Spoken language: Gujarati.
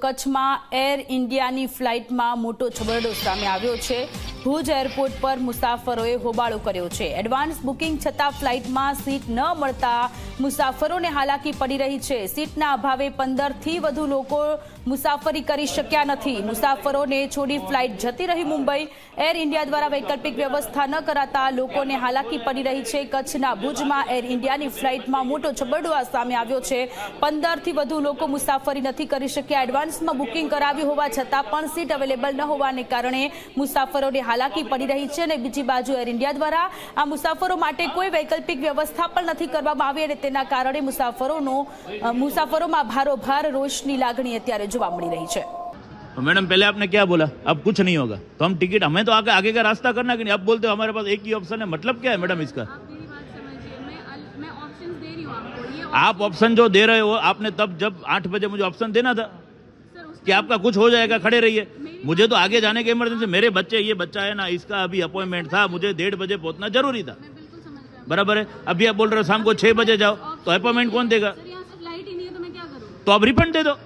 કચ્છમાં એર ઇન્ડિયાની ફ્લાઇટમાં મોટો છબરડો સામે આવ્યો છે. ભુજ એરપોર્ટ પર મુસાફરોએ હોબાળો કર્યો છે. એડવાન્સ બુકિંગ છતાં ફ્લાઇટમાં સીટ ન મળતા મુસાફરોને હાલાકી પડી રહી છે. સીટના અભાવે પંદરથી વધુ લોકો મુસાફરી કરી શક્યા નથી. મુસાફરોને છોડી ફ્લાઇટ જતી રહી મુંબઈ. એર ઇન્ડિયા દ્વારા વૈકલ્પિક વ્યવસ્થા ન કરાતા લોકોને હાલાકી પડી રહી છે. કચ્છના ભુજમાં એર ઇન્ડિયાની ફ્લાઇટમાં મોટો છબરડો આ સામે આવ્યો છે. પંદરથી વધુ લોકો મુસાફરી નથી કરી શક્યા. એડવાન્સમાં બુકિંગ કરાવી હોવા છતાં પણ સીટ અવેલેબલ ન હોવાને કારણે મુસાફરોને હાલાકી પડી રહી છે અને બીજી બાજુ એર ઇન્ડિયા દ્વારા આ મુસાફરો માટે કોઈ વૈકલ્પિક વ્યવસ્થા પણ નથી કરવામાં આવી અને તેના કારણે મુસાફરોનો અ, મુસાફરોમાં ભારોભાર રોષની લાગણી અત્યારે જોવા મળી રહી છે तो मैडम पहले आपने क्या बोला अब कुछ नहीं होगा तो हम टिकट हमें तो आगे आगे का रास्ता करना कि नहीं अब बोलते हो हमारे पास एक ही ऑप्शन है मतलब क्या है मैडम इसका आप मेरी बात समझिए मैं अल- मैं ऑप्शंस दे रही हूँ आपको ये आप ऑप्शन जो दे रहे हो आपने तब जब आठ बजे मुझे ऑप्शन देना था सर उस कि आपका कुछ हो जाएगा खड़े रहिए मुझे तो आगे जाने की इमरजेंसी मेरे बच्चे ये बच्चा है ना इसका अभी अपॉइंटमेंट था मुझे डेढ़ बजे पहुंचना जरूरी था बराबर है अभी आप बोल रहे हो शाम को छह बजे जाओ तो अपॉइंटमेंट कौन देगा सर यहाँ से फ्लाइट ही नहीं है तो मैं क्या करूँ तो आप रिफंड दे दो